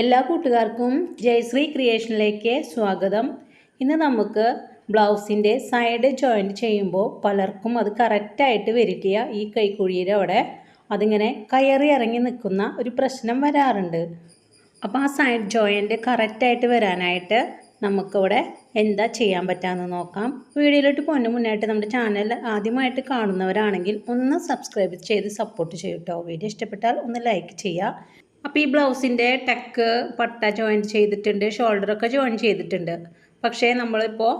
എല്ലാ കൂട്ടുകാർക്കും ജയശ്രീ ക്രിയേഷനിലേക്ക് സ്വാഗതം. ഇന്ന് നമുക്ക് ബ്ലൗസിന്റെ സൈഡ് ജോയിന്റ് ചെയ്യുമ്പോൾ പലർക്കും അത് കറക്റ്റായിട്ട് വരിക്കുക ഈ കൈക്കുഴിയുടെ അവിടെ. അതിങ്ങനെ കയറി ഇറങ്ങി നിൽക്കുന്ന ഒരു പ്രശ്നം വരാറുണ്ട്. അപ്പോൾ ആ സൈഡ് ജോയിന്റ് കറക്റ്റായിട്ട് വരാനായിട്ട് നമുക്കിവിടെ എന്താ ചെയ്യാൻ പറ്റാമെന്ന് നോക്കാം. വീഡിയോയിലോട്ട് പോകുന്ന മുന്നായിട്ട് നമ്മുടെ ചാനൽ ആദ്യമായിട്ട് കാണുന്നവരാണെങ്കിൽ ഒന്ന് സബ്സ്ക്രൈബ് ചെയ്ത് സപ്പോർട്ട് ചെയ്യൂട്ടോ വീഡിയോ ഇഷ്ടപ്പെട്ടാൽ ഒന്ന് ലൈക്ക് ചെയ്യുക. അപ്പോൾ ഈ ബ്ലൗസിന്റെ ടെക്ക് പട്ട ജോയിൻ ചെയ്തിട്ടുണ്ട് ഷോൾഡറൊക്കെ ജോയിൻ ചെയ്തിട്ടുണ്ട്. പക്ഷേ നമ്മളിപ്പോൾ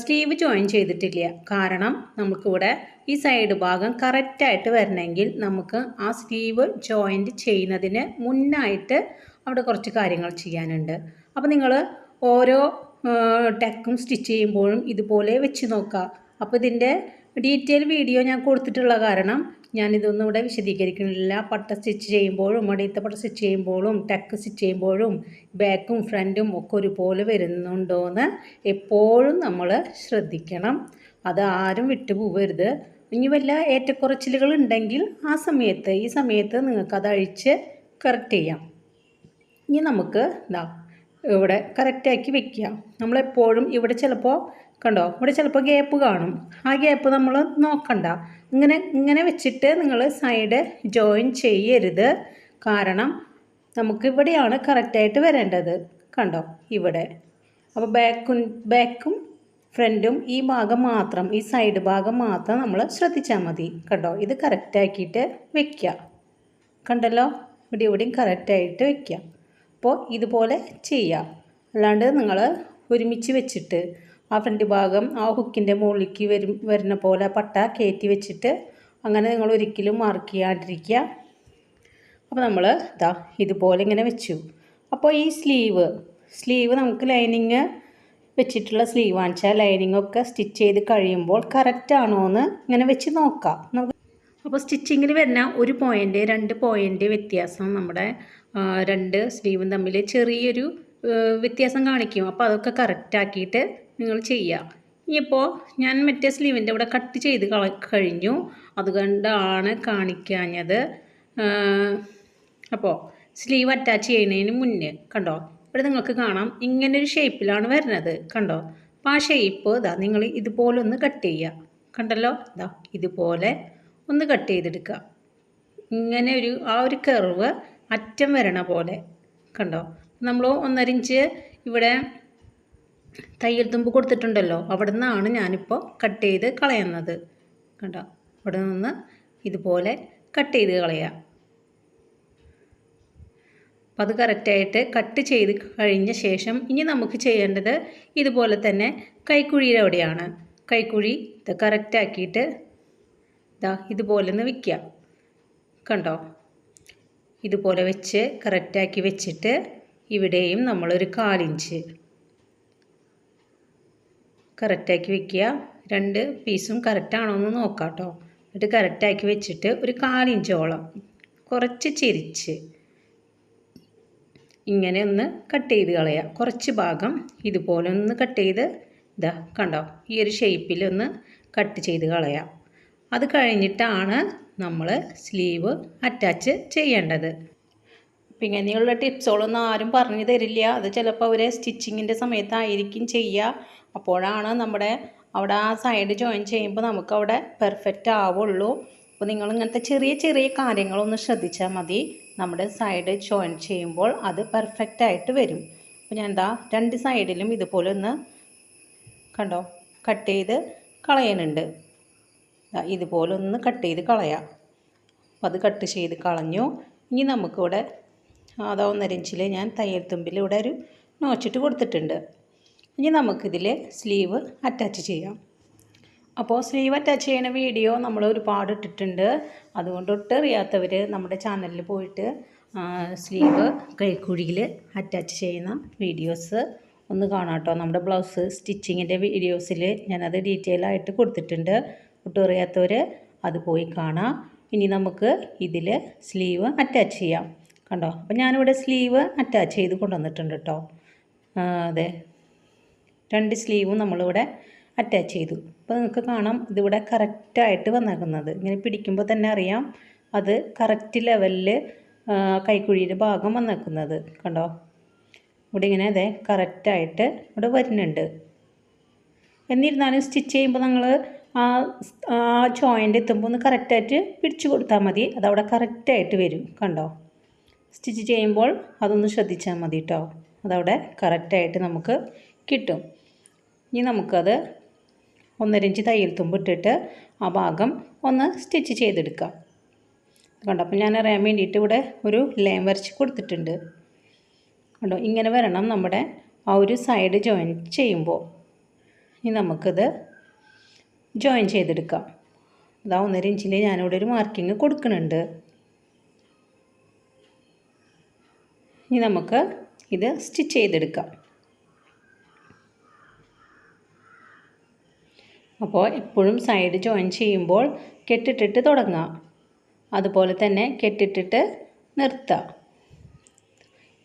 സ്റ്റീവ് ജോയിൻ ചെയ്തിട്ടില്ല. കാരണം നമുക്കിവിടെ ഈ സൈഡ് ഭാഗം കറക്റ്റായിട്ട് വരണമെങ്കിൽ നമുക്ക് ആ സ്റ്റീവ് ജോയിന്റ് ചെയ്യുന്നതിന് മുന്നായിട്ട് അവിടെ കുറച്ച് കാര്യങ്ങൾ ചെയ്യാനുണ്ട്. അപ്പോൾ നിങ്ങൾ ഓരോ ടെക്കും സ്റ്റിച്ച് ചെയ്യുമ്പോഴും ഇതുപോലെ വെച്ച് നോക്കുക. അപ്പോൾ ഇതിന്റെ ഡീറ്റെയിൽ വീഡിയോ ഞാൻ കൊടുത്തിട്ടുള്ള കാരണം ഞാനിതൊന്നും ഇവിടെ വിശദീകരിക്കുന്നില്ല. പട്ട സ്റ്റിച്ച് ചെയ്യുമ്പോഴും അടിയത്തെ പട്ട സ്റ്റിച്ച് ചെയ്യുമ്പോഴും ടക്ക് സ്റ്റിച്ച് ചെയ്യുമ്പോഴും ബാക്കും ഫ്രണ്ടും ഒക്കെ ഒരുപോലെ വരുന്നുണ്ടോയെന്ന് എപ്പോഴും നമ്മൾ ശ്രദ്ധിക്കണം. അത് ആരും വിട്ടുപോകരുത് ഇനി വല്ല ഏറ്റക്കുറച്ചിലുകൾ ഉണ്ടെങ്കിൽ ആ സമയത്ത് ഈ സമയത്ത് നിങ്ങൾക്ക് അത് അഴിച്ച് കറക്റ്റ് ചെയ്യാം. ഇനി നമുക്ക് ഇതാ ഇവിടെ കറക്റ്റാക്കി വെക്കുക. നമ്മളെപ്പോഴും ഇവിടെ ചിലപ്പോൾ കണ്ടോ ഇവിടെ ചിലപ്പോൾ ഗ്യാപ്പ് കാണും. ആ ഗ്യാപ്പ് നമ്മൾ നോക്കണ്ട. ഇങ്ങനെ ഇങ്ങനെ വെച്ചിട്ട് നിങ്ങൾ സൈഡ് ജോയിൻ ചെയ്യരുത്. കാരണം നമുക്ക് ഇവിടെയാണ് കറക്റ്റായിട്ട് വരേണ്ടത്. കണ്ടോ ഇവിടെ. അപ്പോൾ ബാക്കും ബാക്കും ഫ്രണ്ടും ഈ ഭാഗം മാത്രം ഈ സൈഡ് ഭാഗം മാത്രം നമ്മൾ ശ്രദ്ധിച്ചാൽ മതി. കണ്ടോ ഇത് കറക്റ്റാക്കിയിട്ട് വെക്കുക. കണ്ടല്ലോ ഇവിടെ ഇവിടെയും കറക്റ്റായിട്ട് വെക്കുക. അപ്പോൾ ഇതുപോലെ ചെയ്യാം. അല്ലാണ്ട് നിങ്ങൾ ഒരുമിച്ച് വെച്ചിട്ട് ആ ഫ്രണ്ട് ഭാഗം ആ ഹുക്കിന്റെ മുകളിലേക്ക് വരും വരുന്ന പോലെ പട്ട കയറ്റി വെച്ചിട്ട് അങ്ങനെ നിങ്ങൾ ഒരിക്കലും മാർക്ക് ചെയ്യാണ്ടിരിക്കുക. അപ്പോൾ നമ്മൾ ഇതാ ഇതുപോലെ ഇങ്ങനെ വെച്ചു. അപ്പോൾ ഈ സ്ലീവ് സ്ലീവ് നമുക്ക് ലൈനിങ് വെച്ചിട്ടുള്ള സ്ലീവ് വാങ്ങിച്ചാൽ ലൈനിങ് ഒക്കെ സ്റ്റിച്ച് ചെയ്ത് കഴിയുമ്പോൾ കറക്റ്റാണോ എന്ന് ഇങ്ങനെ വെച്ച് നോക്കാം. നമുക്ക് അപ്പോൾ സ്റ്റിച്ചിങ്ങിൽ വരുന്ന ഒരു പോയിന്റ് രണ്ട് പോയിന്റ് വ്യത്യാസം നമ്മുടെ രണ്ട് സ്ലീവും തമ്മിൽ ചെറിയൊരു വ്യത്യാസം കാണിക്കും. അപ്പോൾ അതൊക്കെ കറക്റ്റാക്കിയിട്ട് നിങ്ങൾ ചെയ്യുക ഇനിയിപ്പോൾ ഞാൻ മറ്റേ സ്ലീവിന്റെ ഇവിടെ കട്ട് ചെയ്ത് കഴിഞ്ഞു. അതുകൊണ്ടാണ് കാണിക്കാഞ്ഞത്. അപ്പോൾ സ്ലീവ് അറ്റാച്ച് ചെയ്യുന്നതിന് മുന്നേ കണ്ടോ? ഇവിടെ നിങ്ങൾക്ക് കാണാം. ഇങ്ങനൊരു ഷേപ്പിലാണ് വരുന്നത് കണ്ടോ? അപ്പോൾ ആ ഷേപ്പ് ഇതാ നിങ്ങൾ ഇതുപോലെ ഒന്ന് കട്ട് ചെയ്യുക കണ്ടല്ലോ? ഇതാ ഇതുപോലെ ഒന്ന് കട്ട് ചെയ്തെടുക്കുക. ഇങ്ങനെ ഒരു ആ ഒരു കർവ് അറ്റം വരണ പോലെ കണ്ടോ? നമ്മൾ ഒന്നര ഇഞ്ച് ഇവിടെ തയ്യൽ തുമ്പ് കൊടുത്തിട്ടുണ്ടല്ലോ അവിടെ നിന്നാണ് ഞാനിപ്പോൾ കട്ട് ചെയ്ത് കളയുന്നത്. കണ്ടോ? അവിടെ നിന്ന് ഇതുപോലെ കട്ട് ചെയ്ത് കളയുക അപ്പം അത് കറക്റ്റായിട്ട് കട്ട് ചെയ്ത് കഴിഞ്ഞ ശേഷം ഇനി നമുക്ക് ചെയ്യേണ്ടത് ഇതുപോലെ തന്നെ കൈക്കുഴിയുടെ അവിടെയാണ്. കൈക്കുഴി ഇത് കറക്റ്റാക്കിയിട്ട് ഇതാ ഇതുപോലെ ഒന്ന് വിൽക്കുക കണ്ടോ? ഇതുപോലെ വെച്ച് കറക്റ്റാക്കി വെച്ചിട്ട് ഇവിടെയും നമ്മളൊരു കാലിഞ്ച്. കറക്റ്റാക്കി വെക്കുക. രണ്ട് പീസും കറക്റ്റാണോ എന്ന് നോക്കാം കേട്ടോ എന്നിട്ട് കറക്റ്റാക്കി വെച്ചിട്ട് ഒരു കാലിഞ്ചോളം കുറച്ച് ചിരിച്ച് ഇങ്ങനെ ഒന്ന് കട്ട് ചെയ്ത് കളയാം. കുറച്ച് ഭാഗം ഇതുപോലെ ഒന്ന് കട്ട് ചെയ്ത് ഇതാ കണ്ടോ? ഈ ഒരു ഷേപ്പിൽ ഒന്ന് കട്ട് ചെയ്ത് കളയാം. അത് കഴിഞ്ഞിട്ടാണ് നമ്മൾ സ്ലീവ് അറ്റാച്ച് ചെയ്യേണ്ടത്. അപ്പം ഇങ്ങനെയുള്ള ടിപ്സുകളൊന്നും ആരും പറഞ്ഞു തരില്ല. അത് ചിലപ്പോൾ അവർ സ്റ്റിച്ചിങ്ങിന്റെ സമയത്തായിരിക്കും ചെയ്യുക അപ്പോഴാണ് നമ്മുടെ അവിടെ ആ സൈഡ് ജോയിൻ ചെയ്യുമ്പോൾ നമുക്ക് അവിടെ പെർഫെക്റ്റ് ആവുള്ളൂ. അപ്പോൾ നിങ്ങൾ ഇങ്ങനത്തെ ചെറിയ ചെറിയ കാര്യങ്ങളൊന്ന് ശ്രദ്ധിച്ചാൽ മതി. നമ്മുടെ സൈഡ് ജോയിൻ ചെയ്യുമ്പോൾ അത് പെർഫെക്റ്റ് ആയിട്ട് വരും. അപ്പോൾ ഞാൻ എന്താ രണ്ട് സൈഡിലും ഇതുപോലെ ഒന്ന് കണ്ടോ? കട്ട് ചെയ്ത് കളയുന്നുണ്ട് ഇതുപോലെ ഒന്ന് കട്ട് ചെയ്ത് കളയാം. അപ്പോൾ അത് കട്ട് ചെയ്ത് കളഞ്ഞു. ഇനി നമുക്കിവിടെ അതാ ഒന്നര ഇഞ്ചിൽ ഞാൻ തയ്യൽ തുമ്പിൽ ഇവിടെ ഒരു നോച്ചിട്ട് കൊടുത്തിട്ടുണ്ട്. ഇനി നമുക്കിതിൽ സ്ലീവ് അറ്റാച്ച് ചെയ്യാം. അപ്പോൾ സ്ലീവ് അറ്റാച്ച് ചെയ്യുന്ന വീഡിയോ നമ്മൾ ഒരുപാട് ഇട്ടിട്ടുണ്ട്. അതുകൊണ്ട് ഒട്ടറിയാത്തവർ നമ്മുടെ ചാനലിൽ പോയിട്ട് സ്ലീവ് കൈക്കുഴിയിൽ അറ്റാച്ച് ചെയ്യുന്ന വീഡിയോസ് ഒന്ന് കാണാം കേട്ടോ നമ്മുടെ ബ്ലൗസ് സ്റ്റിച്ചിങ്ങിന്റെ വീഡിയോസിൽ ഞാനത് ഡീറ്റെയിൽ ആയിട്ട് കൊടുത്തിട്ടുണ്ട്. ഒട്ടറിയാത്തവർ അത് പോയി കാണാം. ഇനി നമുക്ക് ഇതിൽ സ്ലീവ് അറ്റാച്ച് ചെയ്യാം. കണ്ടോ? അപ്പോൾ ഞാനിവിടെ സ്ലീവ് അറ്റാച്ച് ചെയ്ത് കൊണ്ടുവന്നിട്ടുണ്ട് കേട്ടോ അതെ. രണ്ട് സ്ലീവും നമ്മളിവിടെ അറ്റാച്ച് ചെയ്തു. അപ്പോൾ നിങ്ങൾക്ക് കാണാം ഇതിവിടെ കറക്റ്റായിട്ട് വന്നേക്കുന്നത് ഇങ്ങനെ പിടിക്കുമ്പോൾ തന്നെ അറിയാം അത് കറക്റ്റ് ലെവലിൽ കൈക്കുഴിയുടെ ഭാഗം വന്നേക്കുന്നത് കണ്ടോ? ഇവിടെ ഇങ്ങനെ അതെ കറക്റ്റായിട്ട് ഇവിടെ വരുന്നുണ്ട്. എന്നിരുന്നാലും സ്റ്റിച്ച് ചെയ്യുമ്പോൾ നിങ്ങൾ ആ ആ ജോയിന്റ് എത്തുമ്പോൾ ഒന്ന് കറക്റ്റായിട്ട് പിടിച്ചു കൊടുത്താൽ മതി. അതവിടെ കറക്റ്റായിട്ട് വരും കണ്ടോ? സ്റ്റിച്ച് ചെയ്യുമ്പോൾ അതൊന്ന് ശ്രദ്ധിച്ചാൽ മതി കേട്ടോ അതവിടെ കറക്റ്റായിട്ട് നമുക്ക് കിട്ടും. ഇനി നമുക്കത് ഒന്നരഞ്ച് തയ്യൽ തുമ്പ് ഇട്ടിട്ട് ആ ഭാഗം ഒന്ന് സ്റ്റിച്ച് ചെയ്തെടുക്കാം. കണ്ടോ? അപ്പം ഞാൻ അറിയാൻ വേണ്ടിയിട്ട് ഇവിടെ ഒരു ലൈൻ വരച്ച് കൊടുത്തിട്ടുണ്ട്. കണ്ടോ? ഇങ്ങനെ വരണം നമ്മുടെ ആ ഒരു സൈഡ് ജോയിൻ ചെയ്യുമ്പോൾ ഇനി നമുക്കിത് ജോയിൻ ചെയ്തെടുക്കാം. അതാ ഒന്നര ഇഞ്ചിൽ ഞാനിവിടെ ഒരു മാർക്കിങ് കൊടുക്കുന്നുണ്ട്. ഇനി നമുക്ക് ഇത് സ്റ്റിച്ച് ചെയ്തെടുക്കാം. അപ്പോൾ എപ്പോഴും സൈഡ് ജോയിൻ ചെയ്യുമ്പോൾ കെട്ടിട്ടിട്ട് തുടങ്ങാം. അതുപോലെ തന്നെ കെട്ടിട്ടിട്ട് നിർത്താം.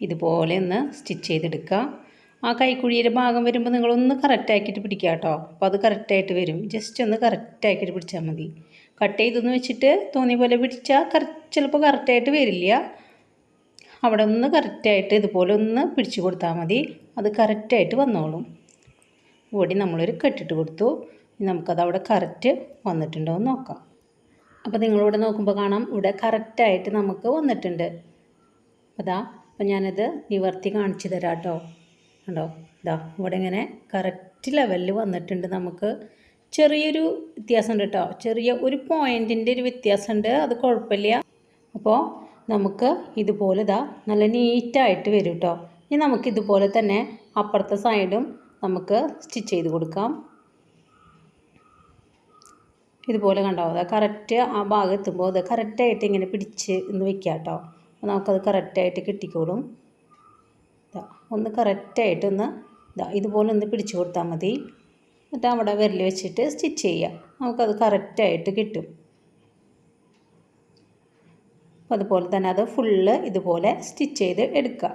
ഇതുപോലെ ഒന്ന് സ്റ്റിച്ച് ചെയ്തെടുക്കുക ആ കൈക്കുഴിയുടെ ഭാഗം വരുമ്പോൾ നിങ്ങളൊന്ന് കറക്റ്റാക്കിയിട്ട് പിടിക്കുക കേട്ടോ അപ്പോൾ അത് കറക്റ്റായിട്ട് വരും. ജസ്റ്റ് ഒന്ന് കറക്റ്റാക്കിയിട്ട് പിടിച്ചാൽ മതി. കട്ട് ചെയ്തെന്ന് വെച്ചിട്ട് തോന്നിയ പോലെ പിടിച്ചാൽ കറ ചിലപ്പോൾ കറക്റ്റായിട്ട് വരില്ല. അവിടെ ഒന്ന് കറക്റ്റായിട്ട് ഇതുപോലെ ഒന്ന് പിടിച്ചു കൊടുത്താൽ മതി. അത് കറക്റ്റായിട്ട് വന്നോളും. ഓടി നമ്മളൊരു കെട്ടിട്ട് കൊടുത്തു. നമുക്കത് അവിടെ കറക്റ്റ് വന്നിട്ടുണ്ടോ എന്ന് നോക്കാം. അപ്പോൾ നിങ്ങളിവിടെ നോക്കുമ്പോൾ കാണാം ഇവിടെ കറക്റ്റായിട്ട് നമുക്ക് വന്നിട്ടുണ്ട്. അതാ അപ്പോൾ ഞാനത് നിവർത്തി കാണിച്ചു തരാം കേട്ടോ കണ്ടോ ഇതാ ഇവിടെ ഇങ്ങനെ കറക്റ്റ് ലെവലിൽ വന്നിട്ടുണ്ട് നമുക്ക്. ചെറിയൊരു വ്യത്യാസമുണ്ട് കേട്ടോ ചെറിയ ഒരു പോയിന്റിന്റെ ഒരു വ്യത്യാസമുണ്ട്. അത് കുഴപ്പമില്ല. അപ്പോൾ നമുക്ക് ഇതുപോലെ ഇതാ നല്ല നീറ്റായിട്ട് വരും കേട്ടോ ഇനി നമുക്ക് ഇതുപോലെ തന്നെ അപ്പുറത്തെ സൈഡും നമുക്ക് സ്റ്റിച്ച് ചെയ്ത് കൊടുക്കാം. ഇതുപോലെ കണ്ടോ? അത് കറക്റ്റ് ആ ഭാഗം എത്തുമ്പോൾ അത് കറക്റ്റായിട്ട് ഇങ്ങനെ പിടിച്ച് ഇന്ന് വെക്കാം കേട്ടോ നമുക്കത് കറക്റ്റായിട്ട് കിട്ടിക്കോളും. ഒന്ന് കറക്റ്റായിട്ട് ഒന്ന് ഇതാ ഇതുപോലെ ഒന്ന് പിടിച്ചു കൊടുത്താൽ മതി. എന്നിട്ട് അവിടെ വിരൽ വെച്ചിട്ട് സ്റ്റിച്ച് ചെയ്യുക നമുക്കത് കറക്റ്റായിട്ട് കിട്ടും. അപ്പോൾ അതുപോലെ തന്നെ അത് ഫുള്ള് ഇതുപോലെ സ്റ്റിച്ച് ചെയ്ത് എടുക്കുക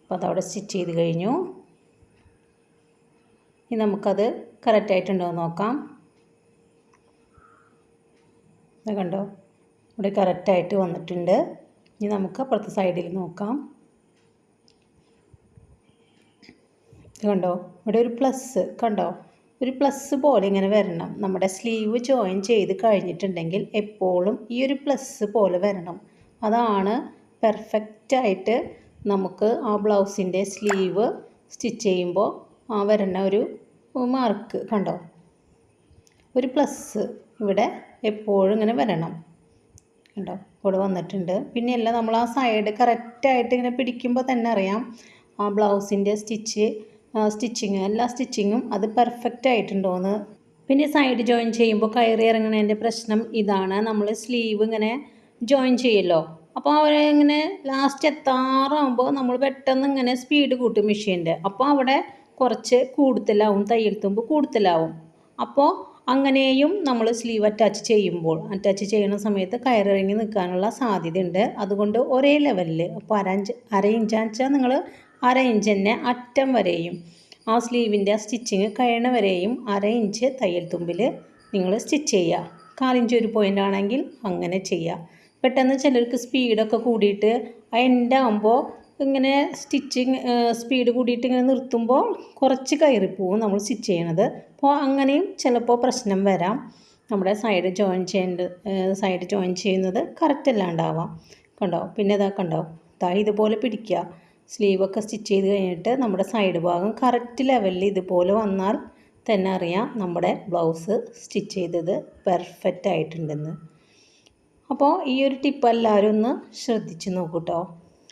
അപ്പോൾ അതവിടെ സ്റ്റിച്ച് ചെയ്ത് കഴിഞ്ഞു. ഇനി നമുക്കത് കറക്റ്റായിട്ടുണ്ടോ എന്ന് നോക്കാം. കണ്ടോ? ഇവിടെ കറക്റ്റായിട്ട് വന്നിട്ടുണ്ട്. ഇനി നമുക്ക് അപ്പുറത്തെ സൈഡിൽ നോക്കാം. കണ്ടോ? ഇവിടെ ഒരു പ്ലസ് കണ്ടോ? ഒരു പ്ലസ് പോലെ ഇങ്ങനെ വരണം. നമ്മുടെ സ്ലീവ് ജോയിൻ ചെയ്ത് കഴിഞ്ഞിട്ടുണ്ടെങ്കിൽ എപ്പോഴും ഈ ഒരു പ്ലസ് പോലെ വരണം. അതാണ് പെർഫെക്റ്റായിട്ട് നമുക്ക് ആ ബ്ലൗസിന്റെ സ്ലീവ് സ്റ്റിച്ച് ചെയ്യുമ്പോൾ ആ വരുന്ന ഒരു മാർക്ക് കണ്ടോ? ഒരു പ്ലസ് ഇവിടെ എപ്പോഴും ഇങ്ങനെ വരണം. കണ്ടോ? ഇവിടെ വന്നിട്ടുണ്ട്. പിന്നെ എല്ലാം നമ്മൾ ആ സൈഡ് കറക്റ്റായിട്ട് ഇങ്ങനെ പിടിക്കുമ്പോൾ തന്നെ അറിയാം ആ ബ്ലൗസിന്റെ സ്റ്റിച്ച് സ്റ്റിച്ചിങ് എല്ലാ സ്റ്റിച്ചിങ്ങും അത് പെർഫെക്റ്റ് ആയിട്ടുണ്ടോയെന്ന് പിന്നെ സൈഡ് ജോയിൻ ചെയ്യുമ്പോൾ കയറി ഇറങ്ങുന്നതിന്റെ പ്രശ്നം ഇതാണ്. നമ്മൾ സ്ലീവ് ഇങ്ങനെ ജോയിൻ ചെയ്യല്ലോ. അപ്പോൾ അവരെ ഇങ്ങനെ ലാസ്റ്റ് എത്താറാകുമ്പോൾ നമ്മൾ പെട്ടെന്ന് ഇങ്ങനെ സ്പീഡ് കൂട്ടും മെഷീന്റെ അപ്പോൾ അവിടെ കുറച്ച് കൂടുതലാവും തയ്യൽ തുമ്പ് കൂടുതലാവും. അപ്പോൾ അങ്ങനെയും നമ്മൾ സ്ലീവ് അറ്റാച്ച് ചെയ്യുമ്പോൾ അറ്റാച്ച് ചെയ്യുന്ന സമയത്ത് കയറിറങ്ങി നിൽക്കാനുള്ള സാധ്യതയുണ്ട്. അതുകൊണ്ട് ഒരേ ലെവലിൽ അപ്പോൾ അര ഇഞ്ച് അര ഇഞ്ചാന്ന് വെച്ചാൽ നിങ്ങൾ അര ഇഞ്ച് തന്നെ അറ്റം വരെയും ആ സ്ലീവിന്റെ ആ സ്റ്റിച്ചിങ് കഴിയണ വരെയും അര ഇഞ്ച് തയ്യൽ തുമ്പിൽ നിങ്ങൾ സ്റ്റിച്ച് ചെയ്യുക കാലിഞ്ച് ഒരു പോയിന്റ് ആണെങ്കിൽ അങ്ങനെ ചെയ്യുക പെട്ടെന്ന് ചിലർക്ക് സ്പീഡൊക്കെ കൂടിയിട്ട് ആ എൻഡ് ആകുമ്പോൾ ഇങ്ങനെ സ്റ്റിച്ചിങ് സ്പീഡ് കൂടിയിട്ട് ഇങ്ങനെ നിർത്തുമ്പോൾ കുറച്ച് കയറിപ്പോവും നമ്മൾ സ്റ്റിച്ച് ചെയ്യണത്. അപ്പോൾ അങ്ങനെയും ചിലപ്പോൾ പ്രശ്നം വരാം. നമ്മുടെ സൈഡ് ജോയിൻ ചെയ്യേണ്ട സൈഡ് ജോയിൻ ചെയ്യുന്നത് കറക്റ്റ് അല്ലാണ്ടാവാം. കണ്ടോ? പിന്നെ ഇതാ കണ്ടോ? ഇതാ ഇതുപോലെ പിടിക്കുക. സ്ലീവൊക്കെ സ്റ്റിച്ച് ചെയ്ത് കഴിഞ്ഞിട്ട് നമ്മുടെ സൈഡ് ഭാഗം കറക്റ്റ് ലെവലിൽ ഇതുപോലെ വന്നാൽ തന്നെ അറിയാം നമ്മുടെ ബ്ലൗസ് സ്റ്റിച്ച് ചെയ്തത് പെർഫെക്റ്റ് ആയിട്ടുണ്ടെന്ന്. അപ്പോൾ ഈ ഒരു ടിപ്പ് എല്ലാവരും ഒന്ന് ശ്രദ്ധിച്ച് നോക്കൂട്ടോ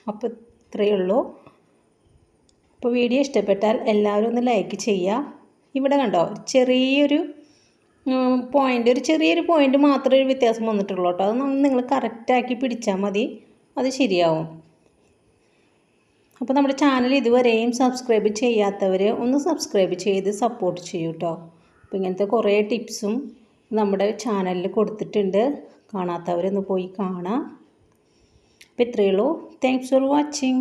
അപ്പോൾ ഇത്രയേ ഉള്ളൂ. അപ്പോൾ വീഡിയോ ഇഷ്ടപ്പെട്ടാൽ എല്ലാവരും ഒന്ന് ലൈക്ക് ചെയ്യുക ഇവിടെ കണ്ടോ ചെറിയൊരു പോയിന്റ് ഒരു ചെറിയൊരു പോയിന്റ് മാത്രമേ ഒരു വ്യത്യാസം വന്നിട്ടുള്ളൂ കേട്ടോ. അത് നിങ്ങൾ കറക്റ്റാക്കി പിടിച്ചാൽ മതി. അത് ശരിയാവും. അപ്പോൾ നമ്മുടെ ചാനൽ ഇതുവരെയും സബ്സ്ക്രൈബ് ചെയ്യാത്തവർ ഒന്ന് സബ്സ്ക്രൈബ് ചെയ്ത് സപ്പോർട്ട് ചെയ്യൂ കേട്ടോ അപ്പോൾ ഇങ്ങനത്തെ കുറേ ടിപ്സും നമ്മുടെ ചാനലിൽ കൊടുത്തിട്ടുണ്ട്. കാണാത്തവരൊന്ന് പോയി കാണാം. അപ്പോൾ ഇത്രയേ ഉള്ളൂ താങ്ക്സ് ഫോർ വാച്ചിങ്